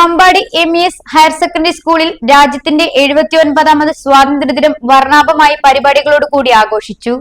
Mampadi M E S higher secondary സ്കൂളിൽ രാജ്യത്തിന്റെ എഴുപത്തിയൊൻപതാമത് സ്വാതന്ത്ര്യദിനം വർണാഭമായി പരിപാടികളോട് കൂടി ആഘോഷിച്ചു.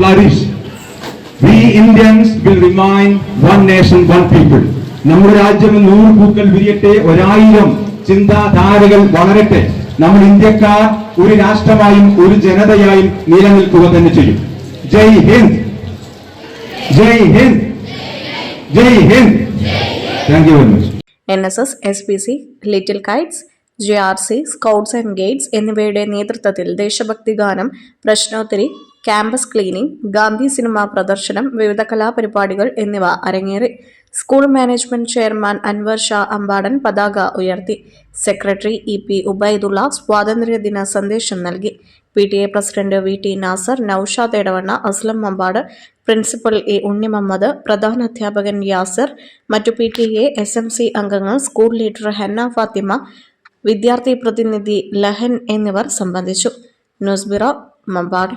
जहां we Indians will remain one nation one people നമ്മുടെ രാജ്യം നൂറ് പൂക്കൾ വിരിയട്ടെ ഒരായിരം ചിന്താധാരകൾ വളരട്ടെ. നമ്മൾ ഇന്ത്യക്കാർ ഒരു രാഷ്ട്രമായും ഒരു ജനതയായും നിലനിൽക്കുക തന്നെ ചെയ്യും. Jai Hind. Jai Hind. Jai Hind. Thank you very much N S S S P C little kites J R C scouts and guides എന്നിവയുടെ നേതൃത്വത്തിൽ ദേശഭക്തി ഗാനം പ്രശ്നോത്തരി ക്യാമ്പസ് ക്ലീനിംഗ് ഗാന്ധി സിനിമ പ്രദർശനം വിവിധ കലാപരിപാടികൾ എന്നിവ അരങ്ങേറി. School management chairman Anwar Shah Ambadan പതാക ഉയർത്തി. സെക്രട്ടറി ഇ പി ഉബൈദുള്ള സ്വാതന്ത്ര്യദിന സന്ദേശം നൽകി. P T A president V T Nasar Naushad Edavanna Aslam Mampad principal A Unnimuhammad പ്രധാന അധ്യാപകൻ യാസർ മറ്റു P T A S M C അംഗങ്ങൾ സ്കൂൾ ലീഡർ ഹന്ന ഫാത്തിമ വിദ്യാർത്ഥി പ്രതിനിധി ലഹൻ എന്നിവർ സംബന്ധിച്ചു. News bureau Mambad.